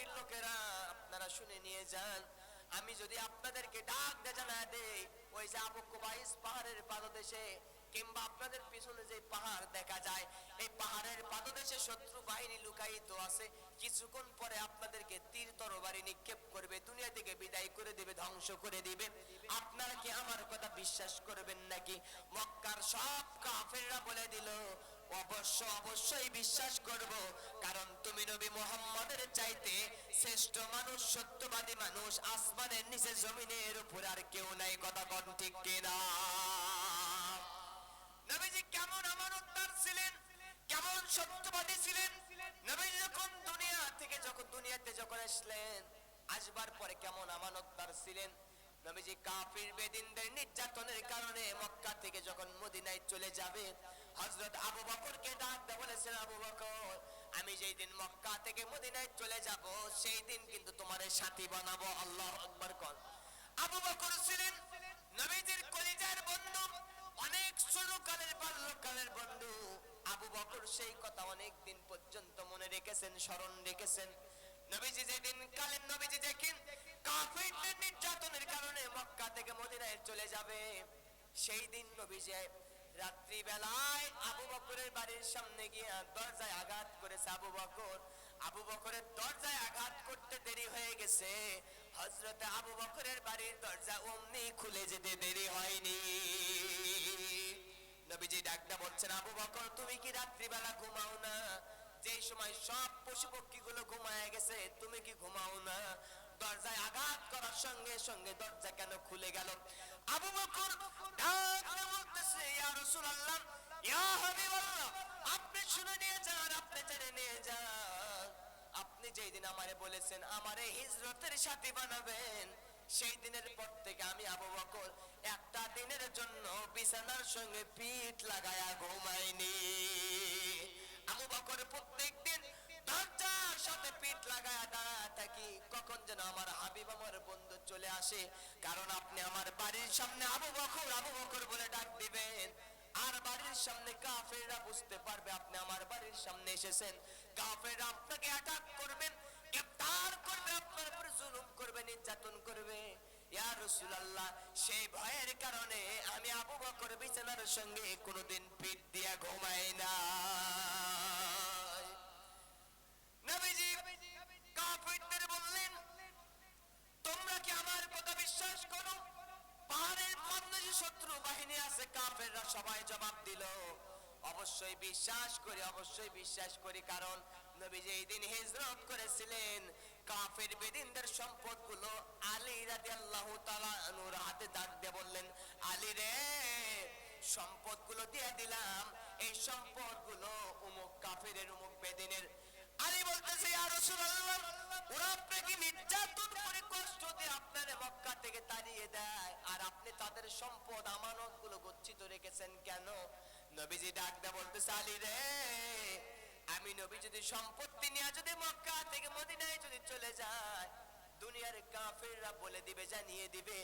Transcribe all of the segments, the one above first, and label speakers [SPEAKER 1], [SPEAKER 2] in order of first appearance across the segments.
[SPEAKER 1] মক্কির লোকেরা আপনারা শুনে নিয়ে যান। আমি যদি আপনাদেরকে ডাক জানা দেই, ওই যে আবু কুবাইস পাহাড়ের পাদদেশে কিংবা আপনাদের পিছনে যে পাহাড় দেখা যায়, এই পাহাড়ের পাদদেশে শত্রু বাহিনী লুকায়িত আছে। কিছুক্ষণ পরে আপনাদেরকে তীর তরবারি নিক্ষেপ করবে, দুনিয়া থেকে বিদায় করে দিবে, ধ্বংস করে দিবে। আপনারা কি আমার কথা বিশ্বাস করবেন নাকি? মক্কার সব কাফেররা বলে দিল অবশ্য, অবশ্যই বিশ্বাস করব, কারণ তুমি নবী মোহাম্মদের চাইতে শ্রেষ্ঠ মানুষ, সত্যবাদী মানুষ, আসমানের নিচে জমিনের উপর আর কেউ নাই, কথা কন ঠিক কিনা? নবীজি কেমন আমানতদার ছিলেন? কেমন সত্যবাদী ছিলেন? নবীজি যখন দুনিয়া থেকে, যখন দুনিয়াতে যখন আসলেন, আসবার পরে কেমন আমানতদার ছিলেন? নবীজি কাফির বেদিনদের নির্যাতনের কারণে মক্কা থেকে যখন মদিনায় চলে যাবে, হযরত আবু বকরকে ডাক বলেছেন, আবু বকর, আমি যেই দিন মক্কা থেকে মদিনায় চলে যাব, সেই দিন কিন্তু তোমার সাথী বানাবো, আল্লাহ আকবার কর। আবু বকর ছিলেন নবীজির কলিজার বন্ধু, অনেক ছোটকালের, বাল্যকালের বন্ধু। আবু বকর সেই কথা অনেক দিন পর্যন্ত মনে রেখেছেন, স্মরণ রেখেছেন। নবীজি যেদিন কালের নবীজি দেখেন, কাফিরদের মক্কা থেকে মদিনায় চলে যাবে। সেই দিন নবীজি রাত্রি বেলায় আবু বকরের বাড়ির সামনে গিয়ে দরজায় আঘাত করেছে আবু বকর। আবু বকরের দরজায় আঘাত করতে দেরি হয়ে গেছে। হজরতে আবু বকরের বাড়ির দরজা অমনি খুলে যেতে দেরি হয়নি। নবীজি ডাকটা বলছেন, আবু বকর, তুমি কি রাত্রিবেলা ঘুমাও না? যে সময় সব পশু পক্ষী গুলো ঘুমায় গেছে, তুমি কি ঘুমাও না? দরজায় আঘাত করার সঙ্গে সঙ্গে দরজা কেন খুলে গেল? আবু বকর বলতেছে, ইয়া ইয়া হাবিবাল্লাহ, আপনি শুনে নিয়ে যান, আপনি জেনে নিয়ে যান। আপনি যেই দিন আমারে বলেছেন, আমারে হিজরতের সাথী বানাবেন, সেই দিনের পর থেকে আমি আবু বকর একটা দিনের জন্য বিছানার সঙ্গে পিঠ লাগায়া ঘুমাইনি। থাকি যেন আমার হাবিব, আমার বন্ধু চলে আসে। কারণ আপনি আমার বাড়ির সামনে আবু বকর আবু বকর বলে ডাক দিবেন। আর বাড়ির সামনে কাফেররা বুঝতে পারবে আপনি আমার বাড়ির সামনে এসেছেন। কাফেররা আপনাকে অ্যাটাক করবেন গ্রেফতার করবে, আপনার উপর জুলুম করবে, নির্যাতন করবে। ইয়া রাসূলুল্লাহ, সেই ভয়ের কারণে আমি আবু বকর বিছানার সঙ্গে কোনোদিন পিঠ দিয়া ঘুমাই না নবীজি, কাফিরদের বললেন কি আমার কথা বিশ্বাস করো। পাহাড়ের যে শত্রু বাহিনী আছে, কাফেররা সবাই জবাব দিল, অবশ্যই বিশ্বাস করি, অবশ্যই বিশ্বাস করি, কারণ নবীজি এই দিন হিজরত করেছিলেন। কাফের বেদিনদের সম্পদগুলো আলী রাদিয়াল্লাহু তাআলা আনহুর হাতে দাগ দিয়ে বললেন, আলী রে, সম্পদগুলো দিয়ে দিলাম। এই সম্পদগুলো উমুক কাফেরের, উমুক বেদিনের আলী বলতেছে, ইয়া ওরা আপনাকে নির্যাতন করে কষ্ট দিয়ে আপনার মক্কা থেকে তাড়িয়ে দেয়। আর আপনি তাদের সম্পদ আমানতগুলো গচ্ছিত রেখেছেন কেন? নবীজি ডাক দেয়া বলতেছে, আলী রে, আমি নবী যদি সম্পত্তি নিয়ে যদি মক্কা থেকে মদিনায় যদি চলে যায় দুনিয়ার কাফেররা বলে দিবে, জানিয়ে দিবে,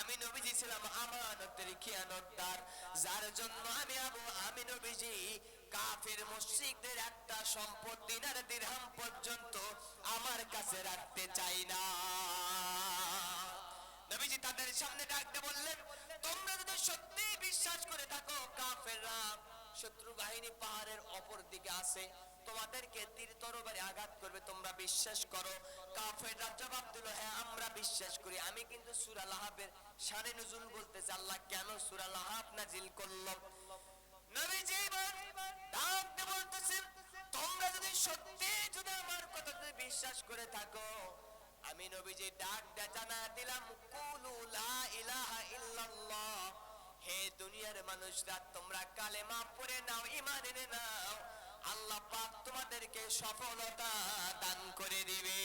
[SPEAKER 1] আমি নবীজি ছিলাম আমানতের খিয়ানতদার। যার জন্য আমি আবু, আমি নবীজি কাফের মুশরিকদের একটা সম্পদ দিনার দিরহাম পর্যন্ত আমার কাছে রাখতে চাই না। নবীজি তাদের সামনে ডাকতে বললেন, তোমরা যদি সত্যি বিশ্বাস করে থাকো, কাফেররা শত্রু বাহিনী পাহাড়ের অপর দিকে আছে তোমাদেরকে তীর তরবারি আঘাত করবে, তোমরা বিশ্বাস করো। কাফেররা জবাব দিল হ্যাঁ আমরা বিশ্বাস করি। আমি কিন্তু সূরা লাহাবের শানে নজুল বলতেছি, আল্লাহ কেন সূরা লাহাব নাজিল করল? বিশ্বাস করে থাকো, আমি নবীজি ডাক দিয়ে জানা দিলাম হে দুনিয়ার মানুষরা, তোমরা কালেমা পড়ে নাও, ঈমান এনে নাও, আল্লাহ পাক তোমাদেরকে সফলতা দান করে দিবে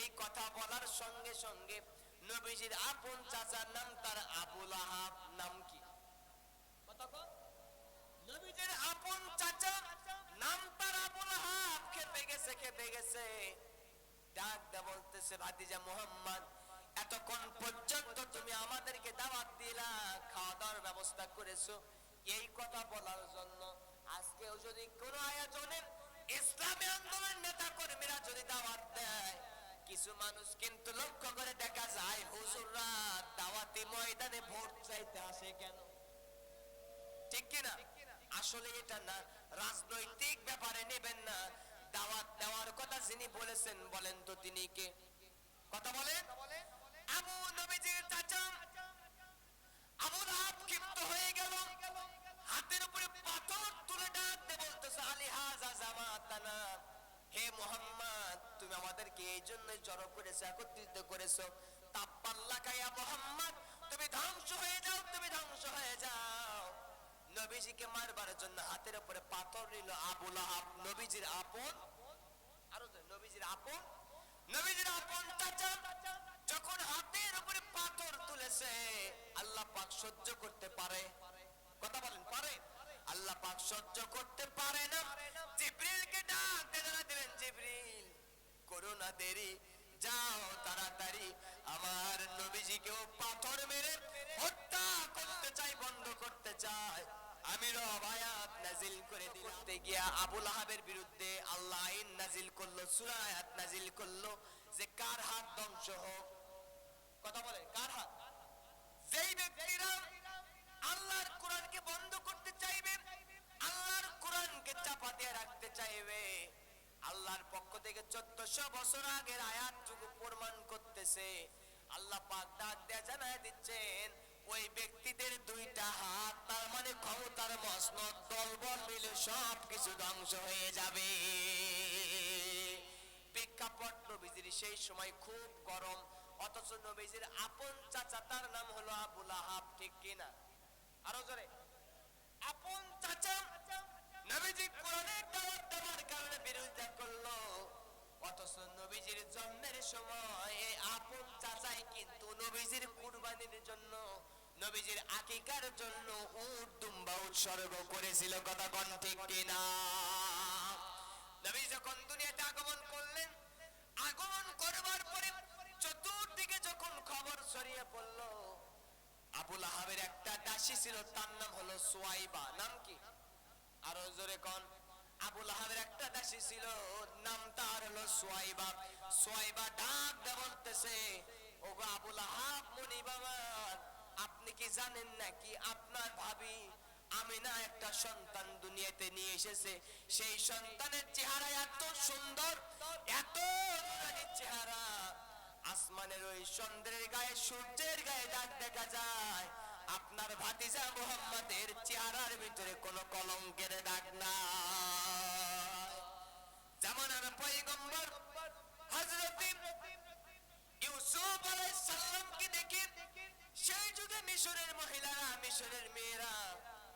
[SPEAKER 1] এই কথা বলার সঙ্গে সঙ্গে নবীজির আপন চাচার নাম তার আবুল আহাব নাম কি? নবীজির আপন চাচা, নাম তার আবুল আহাব খেপে গেছে খেপে গেছে। ডাক দা বলতেছে, ভাতিজা মোহাম্মদ, এতক্ষণ পর্যন্ত তুমি আমাদেরকে দাওয়াত দিলা খাওয়া দাওয়ার ব্যবস্থা করেছ। এই কথা বলার জন্য আজকেও যদি কোনো আয়োজনে ইসলামী আন্দোলন নেতা কর্মী কিছু মানুষ কিন্তু লক্ষ্য করে দেখা যায়, হুজুররা দাওয়াতি ময়দানে ভোট চাইতে আসে কেন? ঠিক কিনা? আসলে এটা না, রাজনৈতিক ব্যাপারে নেবেন না। দাওয়াত দেওয়ার কথা যিনি বলেছেন, বলেন তো তিনি কে? কথা বলেন? আবু নবীজির চাচা। আবু ক্ষিপ্ত হয়ে গেল। হাতের উপরে পাথর তুলে ডাক বলতেছে, আলী হাজা জামাতানা। হে মোহাম্মদ, তুমি আমাদেরকে এই জন্যই জড়ো করেছ, একত্রিত করেছ। তাপ্পাল্লা কায়া মোহাম্মদ, তুমি ধ্বংস হয়ে যাও, তুমি নবীজিকে মারবার জন্য হাতের উপরে পাথর নিল আবু লাহাব, নবীজির আপন, আরও নবীজির আপন নবীজির আপন চাচা যখন হাতের উপরে পাথর তুলেছে, আল্লাহ পাক সহ্য করতে পারে। কথা বলেন, পারে? আল্লাহ পাক সহ্য করতে পারে না। জিব্রিলকে ডাক দিয়ে জানা দিলেন, জিব্রিল, করো না দেরি, যাও তাড়াতাড়ি। আমার নবীজিকেও পাথর মেরে হত্যা করতে চাই, বন্ধ করতে চাই। আমি রব নাজিল করে দিতে গিয়া আবুল আহাবের বিরুদ্ধে আল্লাহ আইন নাজিল করল, সূরা আয়াত নাজিল করল, যে কার হাত ধ্বংস হোক। কথা বলে, কার হাত? যেই ব্যক্তিরা আল্লাহর কোরআনকে বন্ধ করতে চাইবে, আল্লাহর কোরআনকে চাপা দিয়ে রাখতে চাইবে। আল্লাহর পক্ষ থেকে চোদ্দশো বছর আগের আয়াতটুকু প্রমাণ করতেছে। আল্লাহ পাক ডাক দিয়ে জানায় দিচ্ছেন ওই ব্যক্তিদের দুইটা হাত, তার মানে ক্ষমতার মসনদ, দলবল মিলে সব কিছু ধ্বংস হয়ে যাবে। প্রেক্ষাপট নবীজির সেই সময় খুব গরম, অথচ নবীজির আপন চাচা, তার নাম হলো আবুল আহাব, ঠিক কিনা? আরও জোরে। আপন চাচা আকিকার জন্য উট দুম্বা উৎসর্গ করেছিল। কথা ঠিক কিনা? নবী যখন দুনিয়াতে আগমন করলেন, আগমন করবার পরে চতুর্দিকে যখন খবর ছড়িয়ে পড়ল, আবুল আহাবের একটা দাসী ছিল, তার নাম হলো সোয়াইবা। নাম কি? আরও জোরে কন? আবুল আহাবের একটা দাসী ছিল, নাম তার হলো সোয়াইবা। সোয়াইবা ডাক দিয়ে বলতেছে ওগো আবুল আহাব, মনি বাবা আপনি কি জানেন নাকি? আপনার ভাবি আমিনা একটা সন্তান দুনিয়াতে নিয়ে এসেছে। সেই সন্তানের চেহারা এত সুন্দর, এত চেহারা। আসমানের ওই চন্দ্রের গায়ে, সূর্যের গায়ে দাগ দেখা যায়। আপনার ভাতিজা মোহাম্মদের চেহারার ভিতরে কোনো কলঙ্কের দাগ নাই। যেমন আর পয়গম্বর হযরত ইউসুফ আলাইহিস সালামকে দেখে সেই যুগে মিশরের মহিলারা, মিশরের মেয়েরা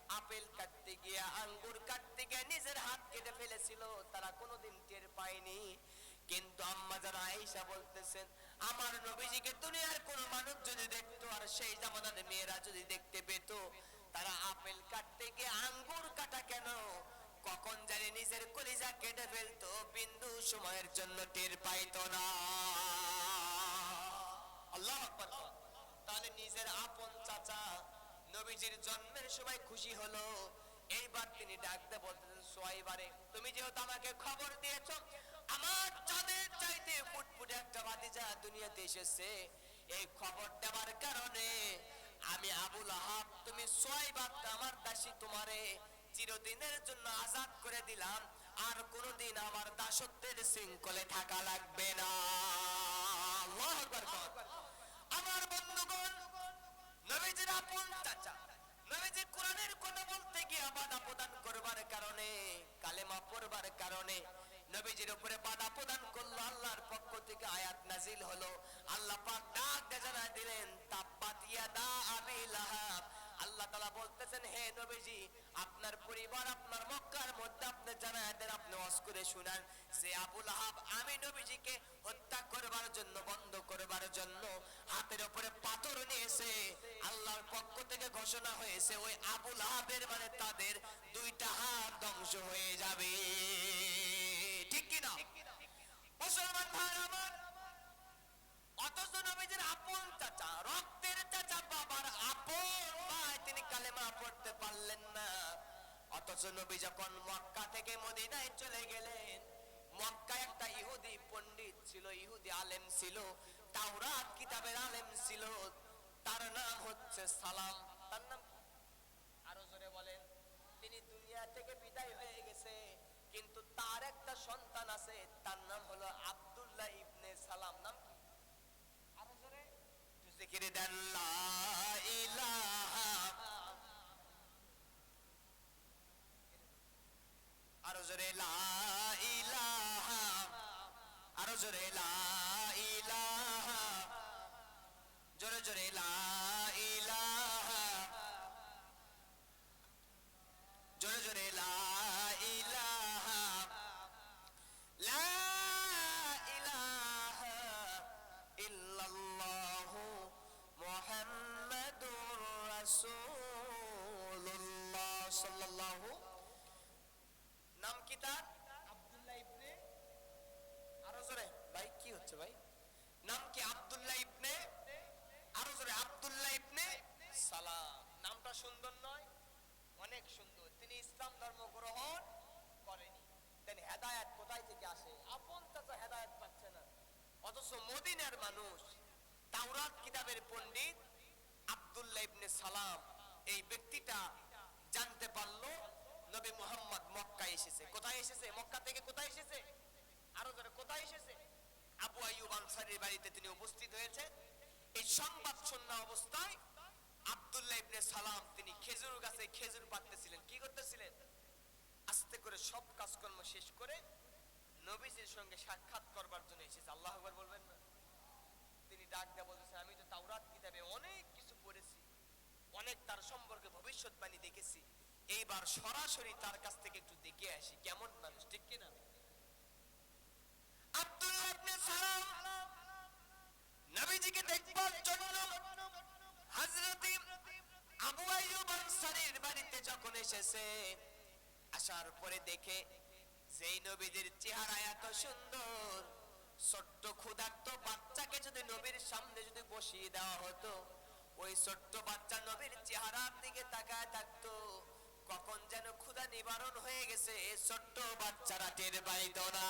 [SPEAKER 1] আপেল কাটতে গিয়ে, আঙ্গুর কাটতে গিয়ে নিজের হাত কেটে ফেলেছিল। তারা কোনোদিন টের পায়নি। কিন্তু আম্মা যারা আয়েশা বলতেছেন, আমার নবীজিকে দুনিয়ার কোন মানুষ যদি দেখতো আর সেই জামানার মেয়েরা যদি দেখতে পেত, তারা আপেল কাটতে গিয়ে আঙ্গুর কাটা কেন? কখন জানি নিজের কলিজা কেটে ফেলতো, বিন্দু সময়ের জন্য টের পাইতো না। আল্লাহ আকবার। নিজের আপন চাচা। নবীজির জন্মের সময় খুশি হলো। এইবার তিনি ডাকতে বলতেন সোয়াইবারে, তুমি যেহেতু আমাকে খবর দিয়েছ, আমার চাঁদের চাইতে ফুটফুটে একটা ভাতিজা দুনিয়াতে এসেছে। এই খবর দেওয়ার কারণে আমি আবুল আহাব, তুমি সোয়াইবারটা আমার দাসী তোমারে চিরদিনের জন্য আজাদ করে দিলাম। আর কোনোদিন আমার দাসত্বের শৃঙ্খলে থাকা লাগবে না। আল্লাহু আকবার। আমার বন্ধুগণ, নবীজির আপন চাচা, নবীজি কোরআনের কথা বলতে গিয়ে বাধা প্রদান করবার কারণে, কালেমা পড়বার কারণে নবীজির উপরে বাধা প্রদান করল, আল্লাহর পক্ষ থেকে আয়াত নাজিল হলো। আল্লাহ পাক ডাক দিয়ে জানাই দিলেন তাব্বাত ইয়াদা আবি লাহাব। আল্লাহ তাআলা বলতেছেন, হে নবীজি, আপনার পরিবার আপনার মক্কার মধ্যে আপনি জানায় দেন, আপনি ওয়াজ করে শুনান। সে আবুল আহাব আমি নবীজিকে হত্যা করবার জন্য বন্ধ করবার জন্য হাতের উপরে পাথর নিয়েছে। আল্লাহর পক্ষ থেকে ঘোষণা হয়েছে, ওই আবুল আহাবের মানে তাদের দুইটা হাত ধ্বংস হয়ে যাবে। ঠিক কিনা? মুসলমান ভাই, আমার অথচ নবীজির আপন চাচা, রক্তের চাচা, বাবার আপন ভাই, তিনি কালেমা পড়তে পারলেন না। অথচ নবী যখন মক্কা থেকে মদিনায় চলে গেলেন মক্কায় একটা ইহুদি পণ্ডিত ছিল, ইহুদি আলেম ছিল, তাওরাত কিতাবের আলেম ছিল, তার নাম হচ্ছে সালাম। তার নাম আরও জোরে বলেন। তিনি দুনিয়া থেকে বিদায় হয়ে গেছে, কিন্তু তার একটা সন্তান আছে, তার নাম হলো আব্দুল্লাহ ইবনে সালাম। নাম কি? আরও জোরে। জিকিরে দেন, লা ইলাহা। আরও জোরে, লা জোরে লা ইলাহা। জোরে জোরে লা ইলাহা। জোরে জোরে লা নাম কি তার আব্দুল্লাহ ইবনে আরও জোরে ভাই কি হচ্ছে ভাই? নাম কি আব্দুল্লাহ ইবনে? আরও জোরে, আব্দুল্লাহ ইবনে সালাম। নামটা সুন্দর নয়, অনেক সুন্দর। তিনি ইসলাম ধর্ম গ্রহণ করেনি। দেন হেদায়েত কোথায় থেকে আসে? আপন চাচা হেদায়েত পাচ্ছে না। অথচ মদিনার মানুষ, তাওরাত কিতাবের পণ্ডিত আব্দুল্লাহ ইবনে সালাম এই ব্যক্তিটা জানতে পারল, নবী মুহাম্মদ মক্কা এসেছে। কোথায় এসেছে? মক্কা থেকে কোথায় এসেছে? আরও ধরে কোথায় এসেছে? আবু আইয়ুব আনসারীর বাড়িতে তিনি উপস্থিত হয়েছে এই সংবাদ শূন্য অবস্থায় আব্দুল্লাহ ইবনে সালাম তিনি খেজুর গাছে খেজুর পাড়তেছিলেন। কি করতেছিলেন? আস্তে করে সব কাজকর্ম শেষ করে নবীজির সঙ্গে সাক্ষাৎ করবার জন্য এসেছে। আল্লাহ আকবার বলবেন না। তিনি ডাক দেয়া বলতেছেন, আমি তো তাওরাত কিতাবে অনেক কিছু পড়েছি, অনেক তার সম্পর্কে ভবিষ্যৎবাণী দেখেছি। এইবার সরাসরি তার কাছ থেকে একটু দেখে আসি, কেমন মানুষ, ঠিক কিনা? আসার পরে দেখে সেই নবীদের চেহারা এত সুন্দর, ছোট্ট ক্ষুধার্ত বাচ্চাকে যদি নবীর সামনে যদি বসিয়ে দেওয়া হতো, ওই ছোট্ট বাচ্চা নবীর চেহারার দিকে তাকায় থাকতো। কখন যেন ক্ষুধা নিবারণ হয়ে গেছে ছোট্ট বাচ্চারা টের পাইত না।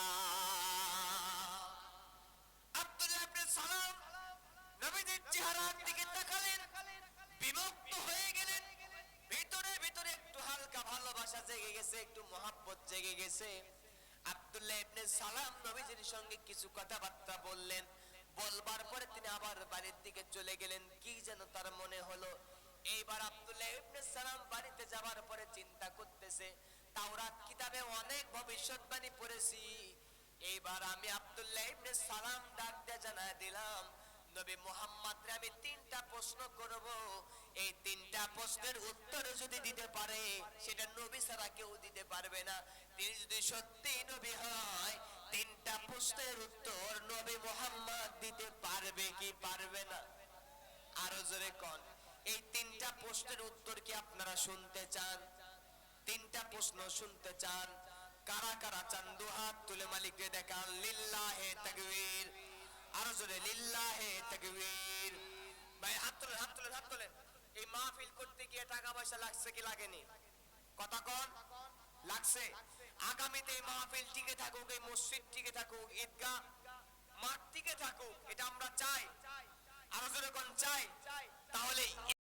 [SPEAKER 1] জেগে গেছে, একটু মহাব্বত জেগে গেছে। আব্দুল্লাহ ইবনে সালাম নবীজির সঙ্গে কিছু কথাবার্তা বললেন। বলবার পরে তিনি আবার বাড়ির দিকে চলে গেলেন। কি যেন তার মনে হলো। এইবার আব্দুল্লাহ ইবনে সালাম বাড়িতে যাবার পরে চিন্তা করতেছে, তাওরাত কিতাবে অনেক ভবিষ্যৎবাণী পড়েছি। এইবার আমি আব্দুল্লাহ ইবনে সালাম ডাক দিয়ে জানায় দিলাম নবী মুহাম্মদ আমি তিনটা প্রশ্ন করব। এই তিনটা প্রশ্নের উত্তর যদি দিতে পারে, সেটা নবী ছাড়া কেউ দিতে পারবে না। তিনি যদি সত্যি নবী হয়, তিনটা প্রশ্নের উত্তর নবী মুহাম্মদ দিতে পারবে কি পারবে না? আরও জোরে কোন। এই তিনটা প্রশ্নের উত্তর কি আপনারা শুনতে চান? তিনটা প্রশ্ন শুনতে চান। কারা কারা চান? দু হাত তুলে মালিককে দেখান। লিল্লাহে তাকবীর। আরও জোরে লিল্লাহে তাকবীর। ভাই, হাত তোলেন হাত তোলেন হাত তোলেন এই মাহফিল করতে গিয়ে টাকা পয়সা লাগছে কি লাগেনি? কথা কন। লাগছে। আগামীতে এই মাহফিল টিকে থাকুক, এই মসজিদ টিকে থাকুক, ঈদগাহ, মাঠ টিকে থাকুক, এটা আমরা চাই। আরও জোরে কোন চাই? তাহলে